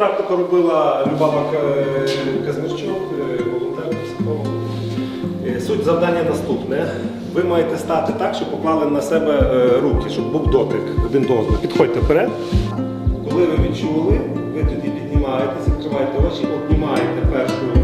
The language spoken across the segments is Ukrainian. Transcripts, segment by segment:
практику робила Любава Казмирчук, Казмірчук, е, волонтер, психолог. Е, Суть завдання наступне. Ви маєте стати так, щоб поклали на себе е, руки, щоб був дотик один до одного. Підходьте вперед. Коли ви відчули, ви тоді піднімаєтесь, відкриваєте очі, обнімаєте першу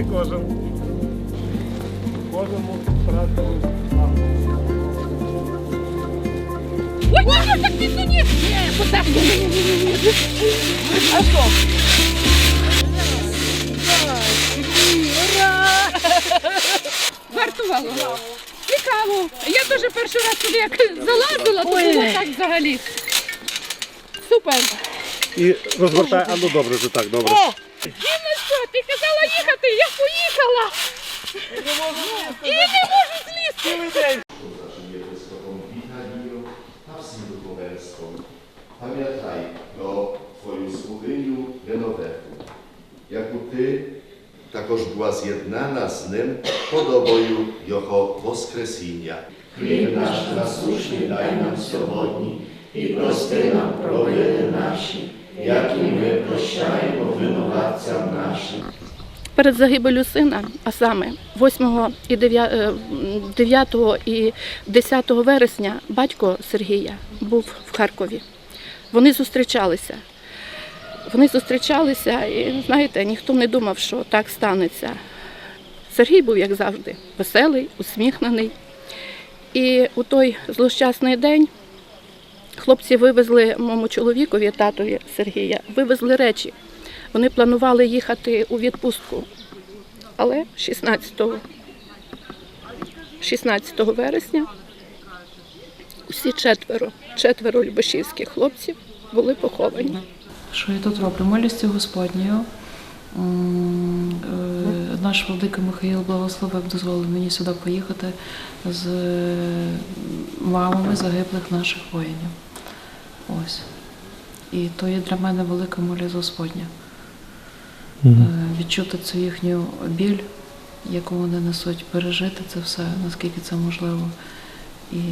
кожен. Кожен може брати. Ой, ой, ой, так пізно ні! Ні, ні, ні, ні, ні, ні. А що? Вартувало. Цікаво. Я теж перший раз туди як залазила, то було так взагалі. Супер. І розгортай, а ну добре, вже так, добре. І ну що, ти я Ola! Nie możesz I nie możesz z listy! Naszym niebieskową Witalią, Tapsim Lubowelską. Pamiętaj o Twoim sługyniu Genowefu. Jako Ty takoż była zjednana z Nim po doboju Jeho Woskresienia. Chleb nasz nasłuszny daj nam swobodni i prosty nam prowedy nasi, jak i my prosiajmy winowatcom naszym. Перед загибелю сина, а саме 8 і 9, е, 9 і 10 вересня батько Сергія був в Харкові. Вони зустрічалися. Вони зустрічалися, і знаєте, ніхто не думав, що так станеться. Сергій був, як завжди, веселий, усміхнений. І у той злощасний день хлопці вивезли моєму чоловікові, татові Сергія, вивезли речі. Вони планували їхати у відпустку. Але 16, 16 вересня усі четверо, четверо любашівських хлопців були поховані. Що я тут роблю? Милістю Господньою. Е, Наш владика Михаїл благословив, дозволив мені сюди поїхати з мамами загиблих наших воїнів. Ось. І то є для мене велика молість Господня. Е, Відчути цю їхню біль, яку вони несуть, пережити це все, наскільки це можливо. І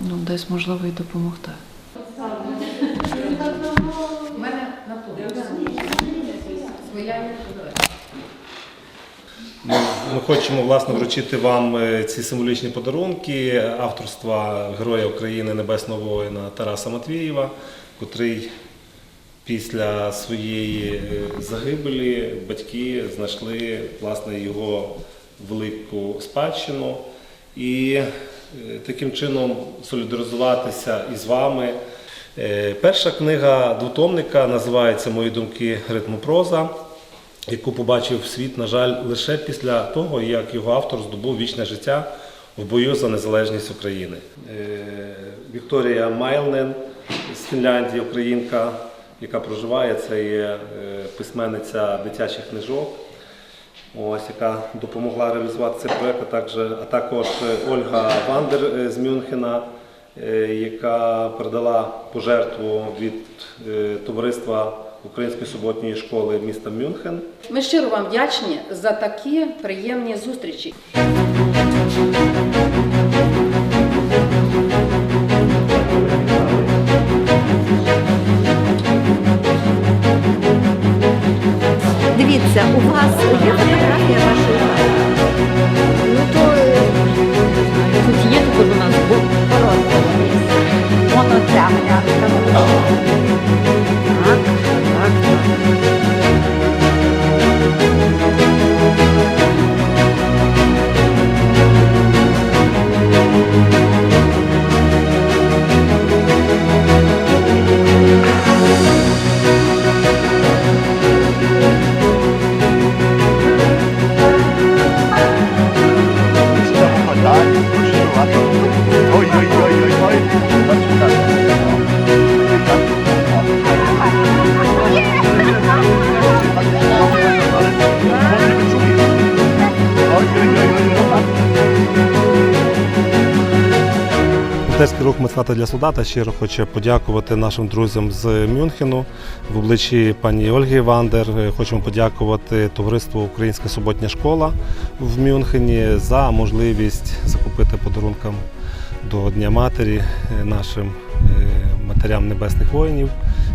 ну, десь можливо і допомогти. Ми, ми хочемо власне вручити вам е, ці символічні подарунки авторства Героя України Небесного воїна Тараса Матвієва, котрий після своєї е, загибелі батьки знайшли власне його велику спадщину і е, таким чином солідаризуватися із вами. Е, Перша книга двотомника називається Мої думки ритму проза яку побачив світ, на жаль, лише після того, як його автор здобув вічне життя в бою за незалежність України. Вікторія Майлнен з Фінляндії, українка, яка проживає, це є е, письменниця дитячих книжок, ось, яка допомогла реалізувати цей проект, а також, а також е, Ольга Вандер е, з Мюнхена, яка передала пожертву від товариства Української суботньої школи міста Мюнхен. Ми щиро вам вдячні за такі приємні зустрічі. Так, Волонтерський рух Мецната для солдата щиро хоче подякувати нашим друзям з Мюнхену в обличчі пані Ольги Вандер. Хочемо подякувати товариству Українська суботня школа в Мюнхені за можливість закупити подарункам до Дня Матері нашим е, матерям небесних воїнів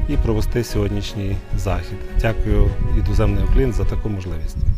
і провести сьогоднішній захід. Дякую і доземний уклін за таку можливість.